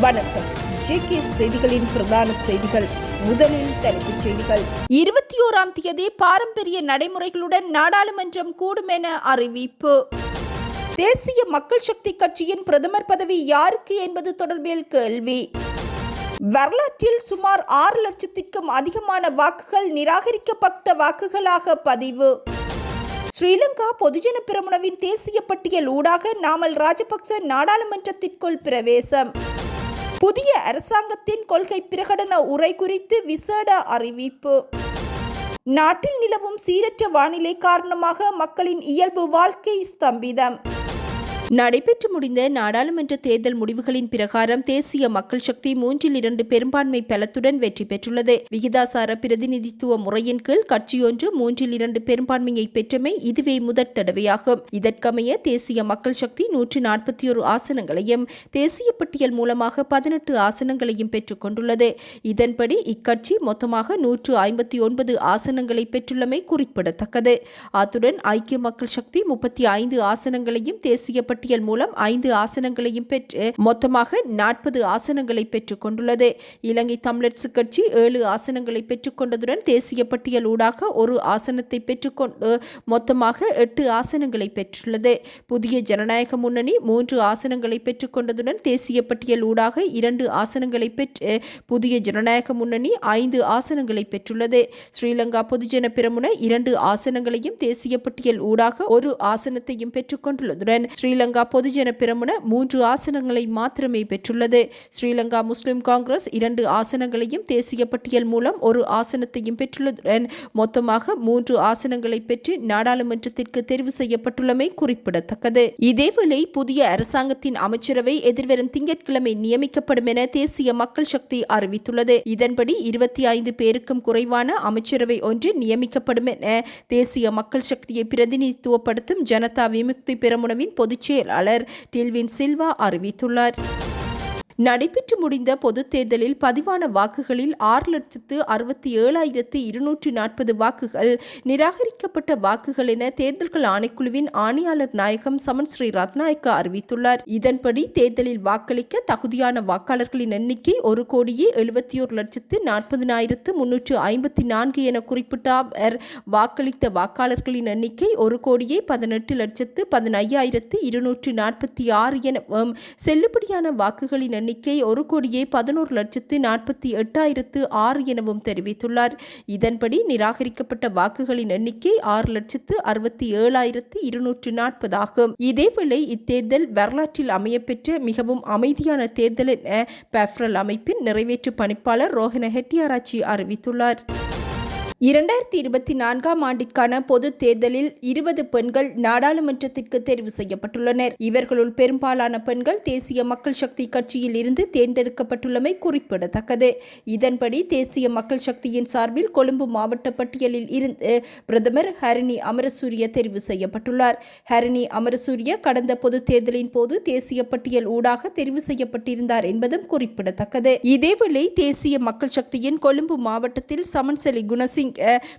வணக்கம். ஜேகே செய்திகளின் பிரதான செய்திகள். முதலில் தலைப்புச் செய்திகள். இருபத்தி ஓராம் தேதி பாரம்பரிய நடைமுறைகளுடன் நாடாளுமன்றம் கூடும் என அறிவிப்பு. தேசிய மக்கள் சக்தி கட்சியின் பிரதமர் பதவி யாருக்கு என்பது தொடர்பில் கேள்வி. வரலாற்றில் சுமார் ஆறு லட்சத்திற்கும் அதிகமான வாக்குகள் நிராகரிக்கப்பட்ட வாக்குகளாக பதிவு. ஸ்ரீலங்கா பொதுஜன பிரமுனவின் தேசிய பட்டியல் ஊடாக நாமல் ராஜபக்ச நாடாளுமன்றத்திற்குள் பிரவேசம். புதிய அரசாங்கத்தின் கொள்கை பிரகடன உரை குறித்து விசேட அறிவிப்பு. நாட்டில் நிலவும் சீரற்ற வானிலை காரணமாக மக்களின் இயல்பு வாழ்க்கை ஸ்தம்பிதம். நடைபெற்று முடிந்த நாடாளுமன்ற தேர்தல் முடிவுகளின் பிரகாரம் தேசிய மக்கள் சக்தி மூன்றில் இரண்டு பெரும்பான்மை பலத்துடன் வெற்றி பெற்றுள்ளது. விகிதாசார பிரதிநிதித்துவ முறையின் கீழ் கட்சியொன்று மூன்றில் இரண்டு பெரும்பான்மையை பெற்றமை இதுவே முதற் தடவையாகும். இதற்கமைய தேசிய மக்கள் சக்தி நூற்று நாற்பத்தி ஒரு ஆசனங்களையும் தேசிய பட்டியல் மூலமாக பதினெட்டு ஆசனங்களையும் பெற்றுக் கொண்டுள்ளது. இதன்படி இக்கட்சி மொத்தமாக நூற்று ஐம்பத்தி ஒன்பது ஆசனங்களை பெற்றுள்ளமை குறிப்பிடத்தக்கது. அத்துடன் ஐக்கிய மக்கள் சக்தி முப்பத்தி ஐந்து ஆசனங்களையும் தேசிய பட்டியல் மூலம் ஐந்து ஆசனங்களையும் பெற்று மொத்தமாக நாற்பது ஆசனங்களை பெற்றுக் கொண்டுள்ளது. இலங்கை தமிழரசு கட்சி ஏழு ஆசனங்களை பெற்றுக்கொண்டதுடன் தேசிய பட்டியல் ஊடாக ஒரு ஆசனத்தை பெற்றுக்கொண்டு மொத்தமாக எட்டு ஆசனங்களை பெற்றுள்ளது. புதிய ஜனநாயக முன்னணி மூன்று ஆசனங்களை பெற்றுக்கொண்டதுடன் தேசிய பட்டியல் ஊடாக இரண்டு ஆசனங்களை பெற்று புதிய ஜனநாயக முன்னணி ஐந்து ஆசனங்களை பெற்றுள்ளது. ஸ்ரீலங்கா பொதுஜன பிரமுன இரண்டு ஆசனங்களையும் தேசிய பட்டியல் ஊடாக ஒரு ஆசனத்தையும் பெற்றுக்கொண்டுள்ளதுடன் ஸ்ரீலங்கா பொதுஜன பிரமுன மூன்று ஆசனங்களை மாத்திரமே பெற்றுள்ளது. ஸ்ரீலங்கா முஸ்லிம் காங்கிரஸ் இரண்டு ஆசனங்களையும் தேசிய பட்டியல் மூலம் ஒரு ஆசனத்தையும் பெற்றுள்ளதுடன் மொத்தமாக மூன்று ஆசனங்களை பெற்று நாடாளுமன்றத்திற்கு தெரிவு செய்யப்பட்டுள்ளமை குறிப்பிடத்தக்கது. இதேவேளை புதிய அரசாங்கத்தின் அமைச்சரவை எதிர்வரும் திங்கட்கிழமை நியமிக்கப்படும் என தேசிய மக்கள் சக்தி அறிவித்துள்ளது. இதன்படி இருபத்தி ஐந்து பேருக்கும் குறைவான அமைச்சரவை ஒன்று நியமிக்கப்படும் என தேசிய மக்கள் சக்தியை பிரதிநிதித்துவப்படுத்தும் ஜனதா விமுக்தி பெருமுனவின் பொதுச் செயலாளர் டில்வின் சில்வா அறிவித்துள்ளார். நடைபெற்று முடிந்த பொதுத் தேர்தலில் பதிவான வாக்குகளில் ஆறு லட்சத்து அறுபத்தி ஏழாயிரத்து இருநூற்றி நாற்பது வாக்குகள் நிராகரிக்கப்பட்ட வாக்குகள் என தேர்தல்கள் ஆணைக்குழுவின் ஆணையாளர் நாயகம் சமன் ஸ்ரீ ரத்நாயக்கா அறிவித்துள்ளார். இதன்படி தேர்தலில் வாக்களிக்க தகுதியான வாக்காளர்களின் எண்ணிக்கை ஒரு கோடியே எழுபத்தி ஒரு லட்சத்து நாற்பதினாயிரத்து முன்னூற்று ஐம்பத்தி நான்கு என குறிப்பிட்ட அவர் வாக்களித்த வாக்காளர்களின் எண்ணிக்கை ஒரு கோடியே பதினெட்டு லட்சத்து பதினையாயிரத்து இருநூற்று நாற்பத்தி ஆறு எனவும் செல்லுபடியான வாக்குகளின் எண்ணிக்கை ஒரு கோடியே பதினோரு லட்சத்து நாற்பத்தி எட்டாயிரத்து ஆறு எனவும் தெரிவித்துள்ளார். இதன்படி நிராகரிக்கப்பட்ட வாக்குகளின் எண்ணிக்கை ஆறு லட்சத்து அறுபத்தி ஏழாயிரத்து இருநூற்று நாற்பதாகும் இதேவேளை இத்தேர்தல் வரலாற்றில் அமையப்பெற்ற மிகவும் அமைதியான தேர்தல் என பெஃப்ரல் அமைப்பின் நிறைவேற்று பணிப்பாளர் ரோஹன ஹெட்டியாராச்சி அறிவித்துள்ளார். இரண்டாயிரத்தி இருபத்தி நான்காம் ஆண்டிற்கான பொது தேர்தலில் இருபது பெண்கள் நாடாளுமன்றத்திற்கு தேர்வு செய்யப்பட்டுள்ளனர். இவர்களுள் பெரும்பாலான பெண்கள் தேசிய மக்கள் சக்தி கட்சியில் இருந்து தேர்ந்தெடுக்கப்பட்டுள்ளமை குறிப்பிடத்தக்கது. இதன்படி தேசிய மக்கள் சக்தியின் சார்பில் கொழும்பு மாவட்ட பட்டியலில் இருந்து பிரதமர் ஹரிணி அமரசூரிய தெரிவு செய்யப்பட்டுள்ளார். ஹரிணி அமரசூரிய கடந்த பொது தேர்தலின் போது தேசிய பட்டியல் ஊடாக தெரிவு செய்யப்பட்டிருந்தார் என்பதும் குறிப்பிடத்தக்கது. இதேவேளை தேசிய மக்கள் சக்தியின் கொழும்பு மாவட்டத்தில் சமன்செலி குணசிங்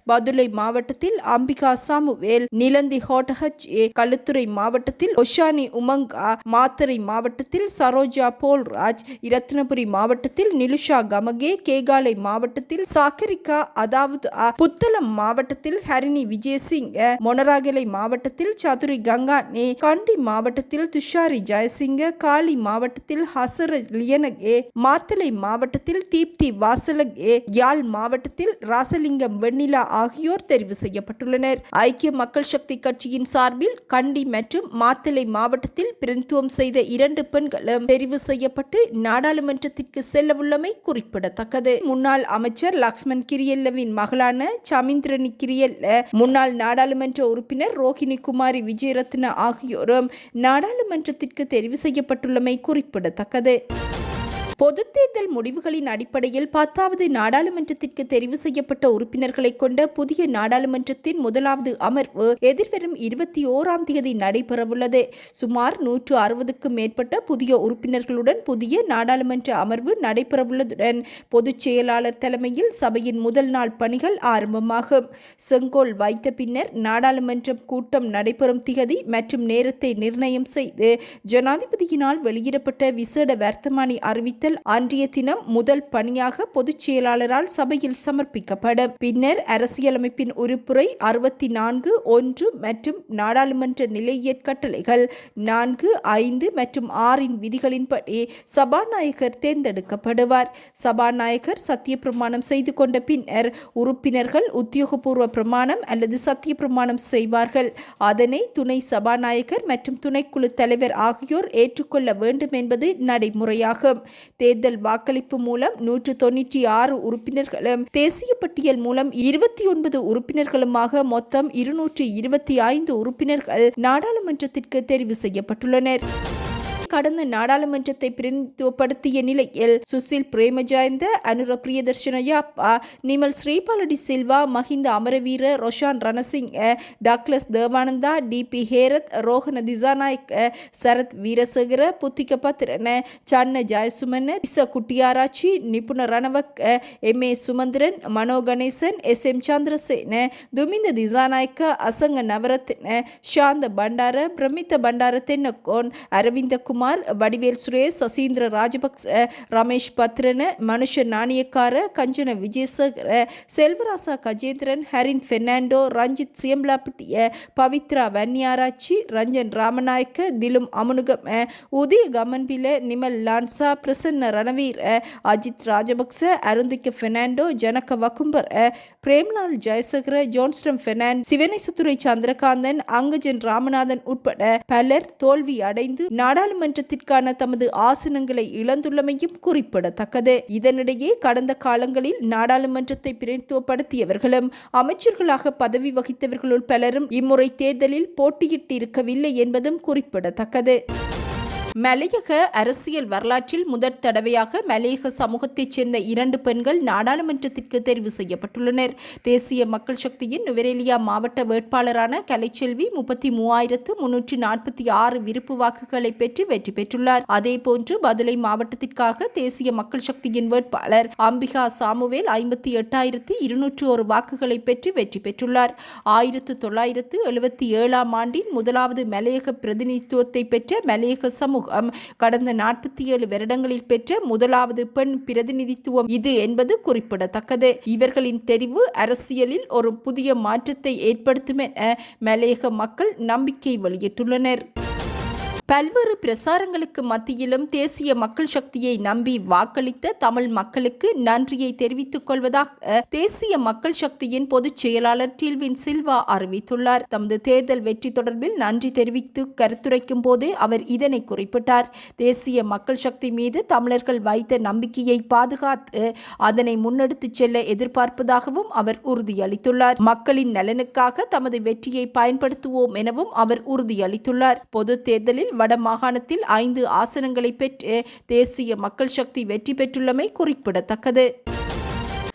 பதுளை மாவட்டத்தில் அம்பிகா சாமுவேல் நிலந்தி ஹோட்டஹச் ஏ களுத்துறை மாவட்டத்தில் ஒஷானி உமங்கா மாத்தரை மாவட்டத்தில் சரோஜா போல்ராஜ் இரத்னபுரி மாவட்டத்தில் நிலுஷா கமகே கேகாலை மாவட்டத்தில் சாக்கரிகா அதாவது புத்தளம் மாவட்டத்தில் ஹரிணி விஜயசிங் மொனராகலை மாவட்டத்தில் சதுரி கங்கானே கண்டி மாவட்டத்தில் துஷாரி ஜெயசிங்க காலி மாவட்டத்தில் ஹசர லியனகே மாத்தலை மாவட்டத்தில் தீப்தி வாசலகே யாழ் மாவட்டத்தில் ராசலிங்கம் வெண்ணிலா ஆகியோர் தெரிவு செய்யப்பட்டுள்ளனர். ஐக்கிய மக்கள் சக்தி கட்சியின் சார்பில் கண்டி மற்றும் மாத்தளை மாவட்டத்தில் பிரதித்துவம் செய்த இரண்டு பெண்களும் தெரிவு செய்யப்பட்டு நாடாளுமன்றத்திற்கு செல்லவுள்ளமை குறிப்பிடத்தக்கது. முன்னாள் அமைச்சர் லக்ஷ்மண் கிரியல்லவின் மகளான சமிந்திரனி கிரியல்ல முன்னாள் நாடாளுமன்ற உறுப்பினர் ரோஹிணி குமாரி விஜயரத்ன ஆகியோரும் நாடாளுமன்றத்திற்கு தெரிவு செய்யப்பட்டுள்ளமை குறிப்பிடத்தக்கது. பொது தேர்தல் முடிவுகளின் அடிப்படையில் பத்தாவது நாடாளுமன்றத்திற்கு தெரிவு செய்யப்பட்ட உறுப்பினர்களை கொண்ட புதிய நாடாளுமன்றத்தின் முதலாவது அமர்வு எதிர்வரும் இருபத்தி ஓராம் தேதி நடைபெறவுள்ளது. சுமார் நூற்று அறுபதுக்கும் மேற்பட்ட புதிய உறுப்பினர்களுடன் புதிய நாடாளுமன்ற அமர்வு நடைபெறவுள்ளதுடன் பொதுச் செயலாளர் தலைமையில் சபையின் முதல் நாள் பணிகள் ஆரம்பமாகும். செங்கோல் வைத்த பின்னர் நாடாளுமன்றம் கூட்டம் நடைபெறும் திகதி மற்றும் நேரத்தை நிர்ணயம் செய்து ஜனாதிபதியினால் வெளியிடப்பட்ட விசேட வர்த்தமானி அறிவித்த தேர்தல் அன்றைய தினம் முதல் பணியாக பொதுச் செயலாளரால் சபையில் சமர்ப்பிக்கப்படும். பின்னர் அரசியலமைப்பின் உறுப்புரை அறுபத்தி நான்கு ஒன்று மற்றும் நாடாளுமன்ற நிலையியற் கட்டளைகள் நான்கு ஐந்து மற்றும் ஆறின் விதிகளின்படி சபாநாயகர் தேர்ந்தெடுக்கப்படுவார். சபாநாயகர் சத்திய பிரமாணம் செய்து கொண்ட பின்னர் உறுப்பினர்கள் உத்தியோகபூர்வ பிரமாணம் அல்லது சத்திய பிரமாணம் செய்வார்கள். அதனை துணை சபாநாயகர் மற்றும் துணைக்குழு தலைவர் ஆகியோர் ஏற்றுக்கொள்ள வேண்டும் என்பது நடைமுறையாகும். தேர்தல் வாக்களிப்பு மூலம் நூற்று தொன்னூற்றி ஆறு உறுப்பினர்களும் தேசிய பட்டியல் மூலம் இருபத்தி ஒன்பது உறுப்பினர்களுமாக மொத்தம் இருநூற்றி இருபத்தி ஐந்து உறுப்பினர்கள் நாடாளுமன்றத்திற்கு தெரிவு செய்யப்பட்டுள்ளனர். கடந்த நாடாளுமன்றத்தை பிரதிநிதித்துவப்படுத்திய நிலையில் Susil Premajayantha Anura Priyadarshana Yapa Nimal Siripala de Silva Mahinda Amaraweera Roshan Ranasinghe Douglas Devananda D B Herath Rohana Dissanayake Sarath Weerasekara Buddhika Pathirana Channa Jayasumana இச Kuttiarachchi Nipuna Ranawaka M A Sumanthiran Mano Ganesan S M Chandrasena Duminda Dissanayake Asanka Navaratne Shantha Bandara Pramitha Bandara Tennakoon Arvind Kumar Vadivel Suresh Sasindra Rajapaksa Ramesh Pathirana Manusha Nanayakkara Kanchana Wijesekera Selvarasa Gajendran Harin Fernando Ranjith Siyambalapitiya Pavithra Wanniarachchi Ranjan Ramanayake Dilum Amunugama Udaya Gammanpila Nimal Lanza Prasanna Ranaweera Ajith Rajapaksa Arundika Fernando Janaka Wakkumbura Premlal Jayasekara ஜோன்ஸ்டம் Fernando சுத்துரை சந்திரகாந்தன் அங்கஜன் ராமநாதன் உட்பட பலர் தோல்வி அடைந்து நாடாளுமன்ற நாடாளுமன்றத்திற்கான தமது ஆசனங்களை இழந்துள்ளமையும் குறிப்பிடத்தக்கது. இதனிடையே கடந்த காலங்களில் நாடாளுமன்றத்தை பிரதித்துவப்படுத்தியவர்களும் அமைச்சர்களாக பதவி வகித்தவர்களுள் பலரும் இம்முறை தேர்தலில் போட்டியிட்டிருக்கவில்லை என்பதும் குறிப்பிடத்தக்கது. மலையக அரசியல் வரலாற்றில் முதற் தடவையாக மலையக சமூகத்தைச் சேர்ந்த இரண்டு பெண்கள் நாடாளுமன்றத்திற்கு தெரிவு செய்யப்பட்டுள்ளனர். தேசிய மக்கள் சக்தியின் நுவரேலியா மாவட்ட வேட்பாளரான கலைச்செல்வி முப்பத்தி மூவாயிரத்து முன்னூற்றி நாற்பத்தி ஆறு விருப்பு வாக்குகளை பெற்று வெற்றி பெற்றுள்ளார். அதேபோன்று பதுளை மாவட்டத்திற்காக தேசிய மக்கள் சக்தியின் வேட்பாளர் அம்பிகா சாமுவேல் ஐம்பத்தி எட்டாயிரத்து இருநூற்று ஒரு வாக்குகளை பெற்று வெற்றி பெற்றுள்ளார். ஆயிரத்து தொள்ளாயிரத்து எழுபத்தி ஏழாம் ஆண்டின் முதலாவது மலையக பிரதிநிதித்துவத்தை பெற்ற மலையக சமூகம் கடந்த நாற்பத்தி ஏழு வருடங்களில் பெற்ற முதலாவது பெண் பிரதிநிதித்துவம் இது என்பது குறிப்பிடத்தக்கது. இவர்களின் தெரிவு அரசியலில் ஒரு புதிய மாற்றத்தை ஏற்படுத்தும் என மலையக மக்கள் நம்பிக்கை வெளியிட்டுள்ளனர். பல்வேறு பிரசாரங்களுக்கு மத்தியிலும் தேசிய மக்கள் சக்தியை நம்பி வாக்களித்த தமிழ் மக்களுக்கு நன்றியை தெரிவித்துக் கொள்வதாக தேசிய மக்கள் சக்தியின் பொதுச் செயலாளர் டில்வின் சில்வா அறிவித்துள்ளார். தமது தேர்தல் வெற்றி தொடர்பில் நன்றி தெரிவித்து கருத்துரைக்கும் போதே அவர் இதனை குறிப்பிட்டார். தேசிய மக்கள் சக்தி மீது தமிழர்கள் வைத்த நம்பிக்கையை பாதுகாத்து அதனை முன்னெடுத்துச் செல்ல எதிர்பார்ப்பதாகவும் அவர் உறுதியளித்துள்ளார். மக்களின் நலனுக்காக தமது வெற்றியை பயன்படுத்துவோம் எனவும் அவர் உறுதியளித்துள்ளார். பொது தேர்தலில் வட மாகாணத்தில் ஐந்து ஆசனங்களை பெற்று தேசிய மக்கள் சக்தி வெற்றி பெற்றுள்ளமை குறிப்பிடத்தக்கது.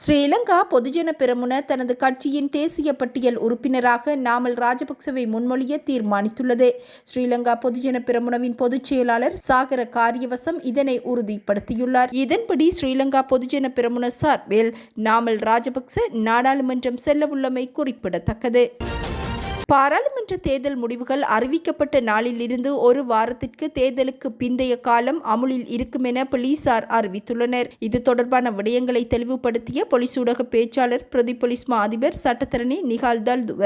ஸ்ரீலங்கா பொதுஜன பெருமுன தனது கட்சியின் தேசிய பட்டியல் உறுப்பினராக நாமல் ராஜபக்சவை முன்மொழிய தீர்மானித்துள்ளது. ஸ்ரீலங்கா பொதுஜன பெருமுனவின் பொதுச் செயலாளர் சாகர காரியவசம் இதனை உறுதிப்படுத்தியுள்ளார். இதன்படி ஸ்ரீலங்கா பொதுஜன பெருமுன சார்பில் நாமல் ராஜபக்ச நாடாளுமன்றம் செல்லவுள்ளமை குறிப்பிடத்தக்கது. பாராளுமன்ற தேர்தல் முடிவுகள் அறிவிக்கப்பட்ட நாளிலிருந்து ஒரு வாரத்திற்கு தேர்தலுக்கு பிந்தைய காலம் அமுலில் இருக்கும் என போலீசார் அறிவித்துள்ளனர். இது தொடர்பான விடயங்களை தெளிவுபடுத்திய போலீஸ் ஊடக பேச்சாளர் பிரதி போலீஸ் மா அதிபர் சட்டத்தரணி நிகால் தல்துவ.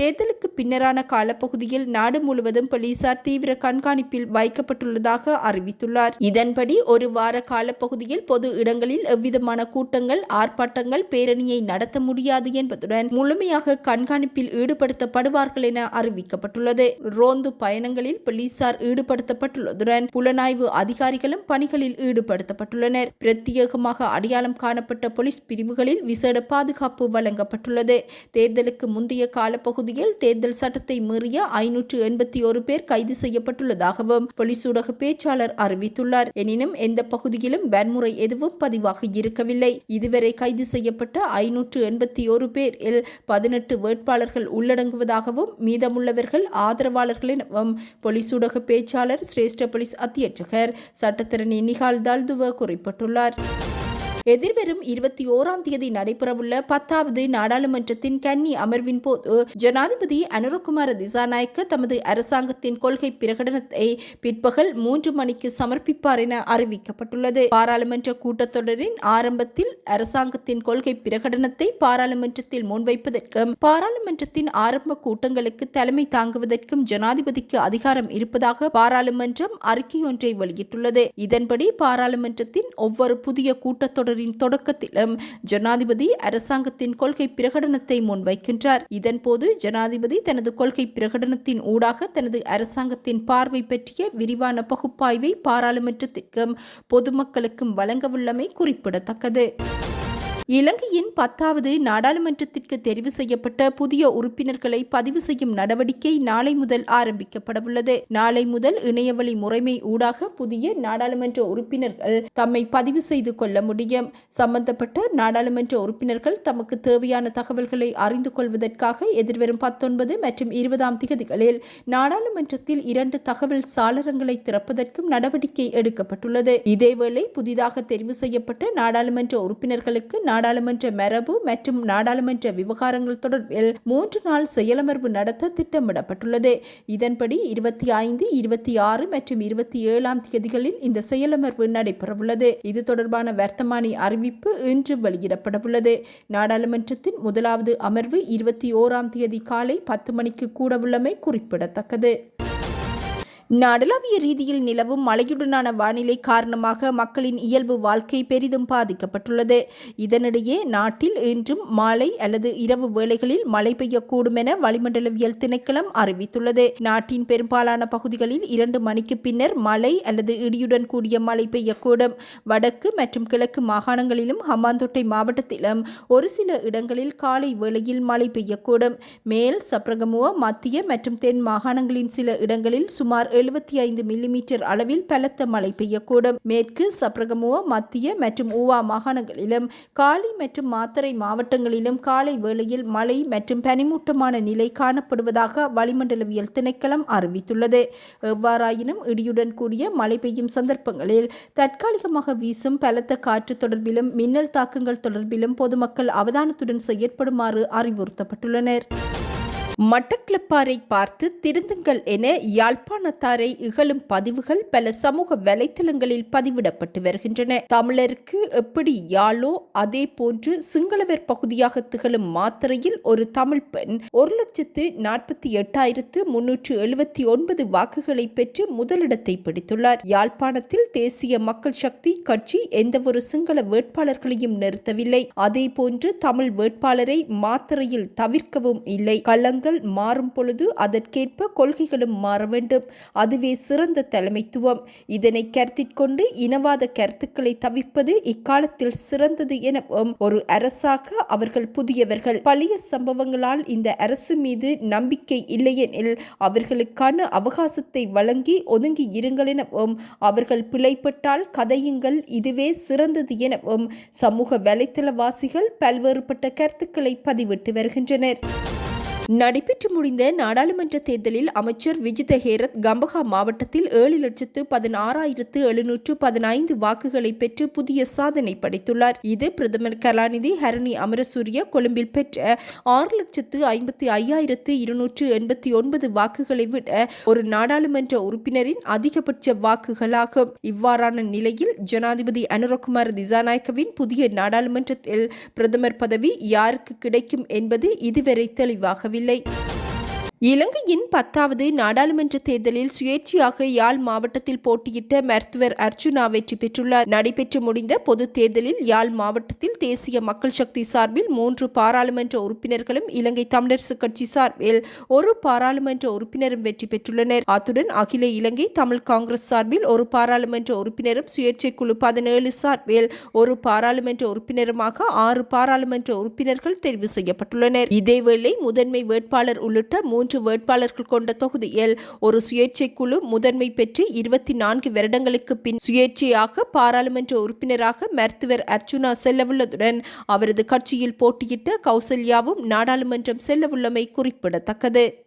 தேர்தலுக்கு பின்னரான காலப்பகுதியில் நாடு முழுவதும் போலீசார் தீவிர கண்காணிப்பில் வைக்கப்பட்டுள்ளதாக அறிவித்துள்ளார். இதன்படி ஒரு வார காலப்பகுதியில் பொது இடங்களில் எவ்விதமான கூட்டங்கள் ஆர்ப்பாட்டங்கள் பேரணியை நடத்த முடியாது என்பதுடன் முழுமையாக கண்காணிப்பில் ஈடுபடுத்தப்படுவார்கள் என அறிவிக்கப்பட்டுள்ளது. ரோந்து பயணங்களில் போலீசார் ஈடுபடுத்தப்பட்டுள்ளதுடன் புலனாய்வு அதிகாரிகளும் பணிகளில் ஈடுபடுத்தப்பட்டுள்ளனர். பிரத்யேகமாக அடையாளம் காணப்பட்ட போலீஸ் பிரிவுகளில் விசேட பாதுகாப்பு வழங்கப்பட்டுள்ளது. தேர்தலுக்கு முந்தைய காலப்பகுதியில் தேர்தல் சட்டத்தை மீறிய ஐநூற்று எண்பத்தி ஒரு பேர் கைது செய்யப்பட்டுள்ளதாகவும் போலீஸ் ஊடக பேச்சாளர் அறிவித்துள்ளார். எனினும் எந்த பகுதியிலும் வன்முறை எதுவும் பதிவாகி இருக்கவில்லை. இதுவரை கைது செய்யப்பட்ட ஐநூற்று எண்பத்தி ஒரு பேரில் பதினெட்டு வேட்பாளர்கள் உள்ளடங்குவதாக உள்ளதாகவும் மீதமுள்ளவர்கள் ஆதரவாளர்களின் எனவும் போலீஸ் ஊடக பேச்சாளர் சிரேஷ்ட போலீஸ் அத்தியட்சகர் சட்டத்திறனி நிகால் தால்துவ குறிப்பிட்டுள்ளார். எதிர்வரும் இருபத்தி ஓராம் தேதி நடைபெறவுள்ள பத்தாவது நாடாளுமன்றத்தின் கன்னி அமர்வின் போது ஜனாதிபதி அனுரகுமார திசாநாயக்க தமது அரசாங்கத்தின் கொள்கை பிரகடனத்தை பிற்பகல் மூன்று மணிக்கு சமர்ப்பிப்பார் என அறிவிக்கப்பட்டுள்ளது. பாராளுமன்ற கூட்டத்தொடரின் ஆரம்பத்தில் அரசாங்கத்தின் கொள்கை பிரகடனத்தை பாராளுமன்றத்தில் முன்வைப்பதற்கும் பாராளுமன்றத்தின் ஆரம்ப கூட்டங்களுக்கு தலைமை தாங்குவதற்கும் ஜனாதிபதிக்கு அதிகாரம் இருப்பதாக பாராளுமன்றம் அறிக்கையொன்றை வெளியிட்டுள்ளது. இதன்படி பாராளுமன்றத்தின் ஒவ்வொரு புதிய கூட்டத்தொடர் தொடரின் தொடக்கத்திலும் ஜனாதிபதி அரசாங்கத்தின் கொள்கை பிரகடனத்தை முன்வைக்கின்றார். இதன்போது ஜனாதிபதி தனது கொள்கை பிரகடனத்தின் ஊடாக தனது அரசாங்கத்தின் பார்வை பற்றிய விரிவான பகுப்பாய்வை பாராளுமன்றத்திற்கும் பொதுமக்களுக்கும் வழங்கவுள்ளமை குறிப்பிடத்தக்கது. இலங்கையின் பத்தாவது நாடாளுமன்றத்திற்கு தெரிவு செய்யப்பட்ட புதிய உறுப்பினர்களை பதிவு செய்யும் நடவடிக்கை நாளை முதல் ஆரம்பிக்கப்படவுள்ளது. நாளை முதல் இணையவழி முறைமை ஊடாக புதிய நாடாளுமன்ற உறுப்பினர்கள் தம்மை பதிவு செய்து கொள்ள முடியும். சம்பந்தப்பட்ட நாடாளுமன்ற உறுப்பினர்கள் தமக்கு தேவையான தகவல்களை அறிந்து கொள்வதற்காக எதிர்வரும் பத்தொன்பது மற்றும் இருபதாம் திகதிகளில் நாடாளுமன்றத்தில் இரண்டு தகவல் சாளரங்களை திறப்பதற்கும் நடவடிக்கை எடுக்கப்பட்டுள்ளது. இதேவேளை புதிதாக தெரிவு செய்யப்பட்ட நாடாளுமன்ற உறுப்பினர்களுக்கு நாடாளுமன்ற மரபு மற்றும் நாடாளுமன்ற விவகாரங்கள் தொடர்பில் மூன்று நாள் செயலமர்வு நடத்த திட்டமிடப்பட்டுள்ளது. இதன்படி இருபத்தி ஐந்து இருபத்தி ஆறு மற்றும் இருபத்தி ஏழாம் தேதிகளில் இந்த செயலமர்வு நடைபெறவுள்ளது. இது தொடர்பான வர்த்தமானி அறிவிப்பு இன்று வெளியிடப்படவுள்ளது. நாடாளுமன்றத்தின் முதலாவது அமர்வு இருபத்தி ஓராம் தேதி காலை பத்து மணிக்கு கூடவுள்ளமை குறிப்பிடத்தக்கது. நாடளாவிய ரீதியில் நிலவும் மழையுடனான வானிலை காரணமாக மக்களின் இயல்பு வாழ்க்கை பெரிதும் பாதிக்கப்பட்டுள்ளது. இதனிடையே நாட்டில் இன்றும் மாலை அல்லது இரவு வேளைகளில் மழை பெய்யக்கூடும் என வளிமண்டலவியல் திணைக்களம் அறிவித்துள்ளது. நாட்டின் பெரும்பாலான பகுதிகளில் இரண்டு மணிக்கு பின்னர் மழை அல்லது இடியுடன் கூடிய மழை பெய்யக்கூடும். வடக்கு மற்றும் கிழக்கு மாகாணங்களிலும் ஹம்பாந்தோட்டை மாவட்டத்திலும் ஒரு சில இடங்களில் காலை வேளையில் மழை பெய்யக்கூடும். மேல் சப்ரகமுவ மத்திய மற்றும் தென் மாகாணங்களின் சில இடங்களில் சுமார் எழுபத்தி ஐந்து மில்லிமீட்டர் அளவில் பலத்த மழை பெய்யக்கூடும். மேற்கு சப்ரகமுவா மத்திய மற்றும் ஊவா மாகாணங்களிலும் காலி மற்றும் மாத்தரை மாவட்டங்களிலும் காலை வேளையில் மழை மற்றும் பனிமூட்டமான நிலை காணப்படுவதாக வளிமண்டலவியல் திணைக்களம் அறிவித்துள்ளது. எவ்வாறாயினும் இடியுடன் கூடிய மழை பெய்யும் சந்தர்ப்பங்களில் தற்காலிகமாக வீசும் பலத்த காற்று தொடர்பிலும் மின்னல் தாக்கங்கள் தொடர்பிலும் பொதுமக்கள் அவதானத்துடன் செயற்படுமாறு அறிவுறுத்தப்பட்டுள்ளனர். மட்டக்களப்பாரை பார்த்து திருந்துங்கள் என யாழ்ப்பாணத்தாரை இகழும் பதிவுகள் பல சமூக வலைத்தளங்களில் பதிவிடப்பட்டு வருகின்றன. தமிழருக்கு எப்படி யாழோ அதே போன்று சிங்களவர் பகுதியாக திகழும் மாத்திரையில் ஒரு தமிழ் பெண் ஒரு லட்சத்து நாற்பத்தி எட்டாயிரத்து முன்னூற்று எழுபத்தி ஒன்பது வாக்குகளை பெற்று முதலிடத்தை பிடித்துள்ளார். யாழ்ப்பாணத்தில் தேசிய மக்கள் சக்தி கட்சி எந்தவொரு சிங்கள வேட்பாளர்களையும் நிறுத்தவில்லை. அதே போன்று தமிழ் வேட்பாளரை மாத்திரையில் தவிர்க்கவும் இல்லை. கள்ளங்கள் மாறும் பொழுது அதற்கேற்ப கொள்கைகளும் மாற வேண்டும். அதுவே சிறந்த தலைமைத்துவம். இதனை கருத்திற்கொண்டு இனவாத கருத்துக்களை தவிர்ப்பது இக்காலத்தில் சிறந்தது எனவும் ஒரு அரசாக அவர்கள் புதியவர்கள். பழைய சம்பவங்களால் இந்த அரசு மீது நம்பிக்கை இல்லையெனில் அவர்களுக்கான அவகாசத்தை வழங்கி ஒதுங்கி இருங்கள் எனவும் அவர்கள் பிழைப்பட்டால் கதையுங்கள். இதுவே சிறந்தது எனவும் சமூக வலைத்தளவாசிகள் பல்வேறுபட்ட கருத்துக்களை பதிவிட்டு வருகின்றனர். நடைபெற்று முடிந்த நாடாளுமன்ற தேர்தலில் அமைச்சர் விஜித ஹேரத் கம்பஹா மாவட்டத்தில் ஏழு லட்சத்து பதினாறாயிரத்து எழுநூற்று பதினைந்து வாக்குகளை பெற்று புதிய சாதனை படைத்துள்ளார். இது பிரதமர் கலாநிதி ஹரணி அமரசூரிய கொழும்பில் பெற்ற ஆறு லட்சத்து ஐம்பத்தி ஐயாயிரத்து இருநூற்று எண்பத்தி ஒன்பது வாக்குகளை விட ஒரு நாடாளுமன்ற உறுப்பினரின் அதிகபட்ச வாக்குகளாகும். இவ்வாறான நிலையில் ஜனாதிபதி அனுரகுமார் திசாநாயக்கவின் புதிய நாடாளுமன்றத்தில் பிரதமர் பதவி யாருக்கு கிடைக்கும் என்பது இதுவரை முடியவில்லை இலங்கையின் பத்தாவது நாடாளுமன்ற தேர்தலில் சுயேட்சையாக யாழ் மாவட்டத்தில் போட்டியிட்ட மருத்துவர் அர்ஜுனா வெற்றி பெற்றுள்ளார். நடைபெற்று முடிந்த பொது தேர்தலில் யாழ் மாவட்டத்தில் தேசிய மக்கள் சக்தி சார்பில் மூன்று பாராளுமன்ற உறுப்பினர்களும் இலங்கை தமிழரசு கட்சி சார்பில் ஒரு பாராளுமன்ற உறுப்பினரும் வெற்றி பெற்றுள்ளனர். அத்துடன் அகில இலங்கை தமிழ் காங்கிரஸ் சார்பில் ஒரு பாராளுமன்ற உறுப்பினரும் சுயேட்சை குழு பதினேழு சார்பில் ஒரு பாராளுமன்ற உறுப்பினருமாக ஆறு பாராளுமன்ற உறுப்பினர்கள் தெரிவு செய்யப்பட்டுள்ளனர். இதேவேளை முதன்மை வேட்பாளர் உள்ளிட்ட மூன்று வேட்பாளர்கள் கொண்ட தொகுதியில் ஒரு சுயேட்சை குழு முதன்மை பெற்று இருபத்தி நான்கு வருடங்களுக்கு பின் சுயேட்சையாக பாராளுமன்ற உறுப்பினராக மருத்துவர் அர்ச்சுனா செல்லவுள்ளதுடன் அவரது கட்சியில் போட்டியிட்ட கௌசல்யாவும் நாடாளுமன்றம் செல்லவுள்ளமை குறிப்பிடத்தக்கது.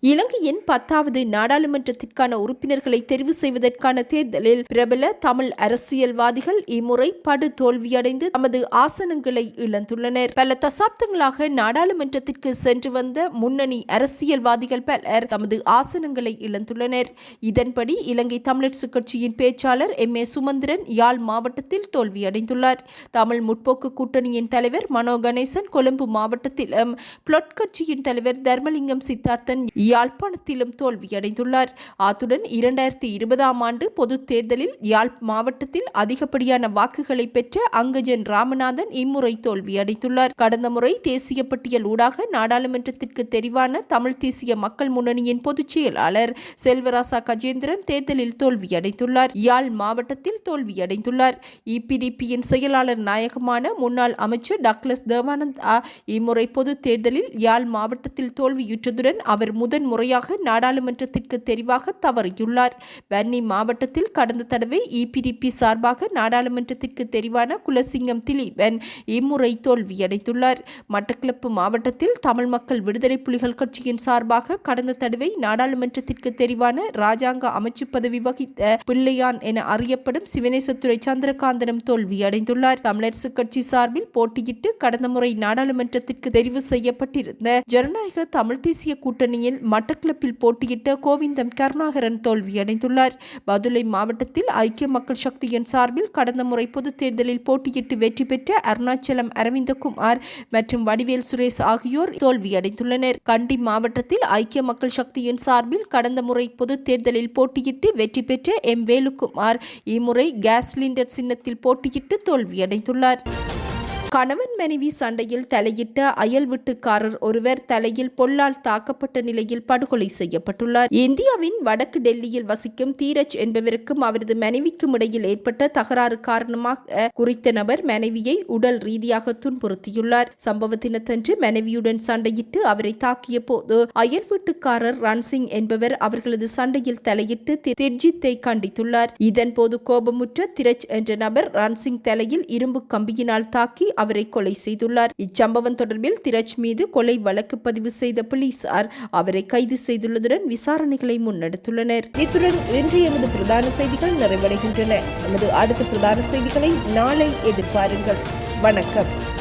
இலங்கையின் பத்தாவது நாடாளுமன்றத்திற்கான உறுப்பினர்களை தெரிவு செய்வதற்கான தேர்தலில் பிரபல தமிழ் அரசியல்வாதிகள் இம்முறை படு தோல்வியடைந்து தமது ஆசனங்களை இழந்துள்ளனர். பல தசாப்தங்களாக நாடாளுமன்றத்திற்கு சென்று வந்த முன்னணி அரசியல்வாதிகள் பலர் தமது ஆசனங்களை இழந்துள்ளனர். இதன்படி இலங்கை தமிழரசு கட்சியின் பேச்சாளர் எம். ஏ. சுமந்திரன் யாழ் மாவட்டத்தில் தோல்வியடைந்துள்ளார். தமிழ் முற்போக்கு கூட்டணியின் தலைவர் மனோ கணேசன் கொழும்பு மாவட்டத்திலும் புளொட் கட்சியின் தலைவர் தர்மலிங்கம் சித்தார்த்தன் யாழ்ப்பாணத்திலும் தோல்வியடைந்துள்ளார். அத்துடன் இரண்டாயிரத்தி இருபதாம் ஆண்டு பொது தேர்தலில் யாழ் மாவட்டத்தில் அதிகப்படியான வாக்குகளை பெற்ற அங்கஜன் ராமநாதன் இம்முறை தோல்வியடைந்துள்ளார். கடந்த முறை தேசிய பட்டியல் ஊடாக நாடாளுமன்றத்திற்கு தெரிவான தமிழ் தேசிய மக்கள் முன்னணியின் பொதுச் செயலாளர் செல்வராசா கஜேந்திரன் தேர்தலில் தோல்வியடைந்துள்ளார். யாழ் மாவட்டத்தில் தோல்வியடைந்துள்ளார். இபிடிபியின் செயலாளர் நாயகமான முன்னாள் அமைச்சர் டக்ளஸ் தேவானந்தா இம்முறை பொது தேர்தலில் யாழ் மாவட்டத்தில் தோல்வியுற்றதுடன் அவர் முதல் முறையாக நாடாளுமன்றத்திற்கு தெரிவாக தவறியுள்ளார். வன்னி மாவட்டத்தில் கடந்த தடவை இபிடிபி சார்பாக நாடாளுமன்றத்திற்கு தெரிவான குலசிங்கம் திலீபன் இம்முறை தோல்வியடைந்துள்ளார். மட்டக்களப்பு மாவட்டத்தில் தமிழ் மக்கள் விடுதலை புலிகள் கட்சியின் சார்பாக கடந்த தடவை நாடாளுமன்றத்திற்கு தெரிவான ராஜாங்க அமைச்சு பதவி வகித்த பிள்ளையான் என அறியப்படும் சிவனேசத்துறை சந்திரகாந்தனும் தோல்வியடைந்துள்ளார். தமிழரசு கட்சி சார்பில் போட்டியிட்டு கடந்த முறை நாடாளுமன்றத்திற்கு தெரிவு செய்யப்பட்டிருந்த ஜனநாயக தமிழ் தேசிய கூட்டணியில் மட்டக்களப்பில் போட்டியிட்ட கோவிந்தம் கருணாகரன் தோல்வியடைந்துள்ளார் பதுளை மாவட்டத்தில் ஐக்கிய மக்கள் சக்தியின் சார்பில் கடந்த முறை பொதுத் தேர்தலில் போட்டியிட்டு வெற்றி பெற்ற அருணாச்சலம் அரவிந்தகுமார் மற்றும் வடிவேல் சுரேஷ் ஆகியோர் தோல்வியடைந்துள்ளனர் கண்டி மாவட்டத்தில் ஐக்கிய மக்கள் சக்தியின் சார்பில் கடந்த முறை பொதுத் தேர்தலில் போட்டியிட்டு வெற்றி பெற்ற எம் வேலுக்குமார் இம்முறை கேஸ் சிலிண்டர் சின்னத்தில் போட்டியிட்டு தோல்வியடைந்துள்ளார் கணவன் மனைவி சண்டையில் தலையிட்ட அயல் வீட்டுக்காரர் ஒருவர் தலையில் பொல்லால் தாக்கப்பட்ட நிலையில் படுகொலை செய்யப்பட்டுள்ளார். இந்தியாவின் வடக்கு டெல்லியில் வசிக்கும் தீரஜ் என்பவருக்கும் அவரது மனைவிக்கும் இடையில் ஏற்பட்ட தகராறு காரணமாக குறித்த நபர் மனைவியை உடல் ரீதியாக துன்புறுத்தியுள்ளார். சம்பவ தினத்தன்று மனைவியுடன் சண்டையிட்டு அவரை தாக்கிய போது அயல் வீட்டுக்காரர் ரன்சிங் என்பவர் அவர்களது சண்டையில் தலையிட்டு திர்ஜித்தை கண்டித்துள்ளார். இதன்போது கோபமுற்ற திரஜ் என்ற நபர் ரன்சிங் தலையில் இரும்பு கம்பியினால் தாக்கி அவரை கொலை செய்துள்ளார். இச்சம்பவம் தொடர்பில் திரஜ் மீது கொலை வழக்கு பதிவு செய்த போலீசார் அவரை கைது செய்துள்ளதுடன் விசாரணைகளை முன்னெடுத்துள்ளனர். இத்துடன் இன்று எமது பிரதான செய்திகள் நிறைவடைகின்றன. நமது அடுத்த பிரதான செய்திகளை நாளை எதிர்பாருங்கள். வணக்கம்.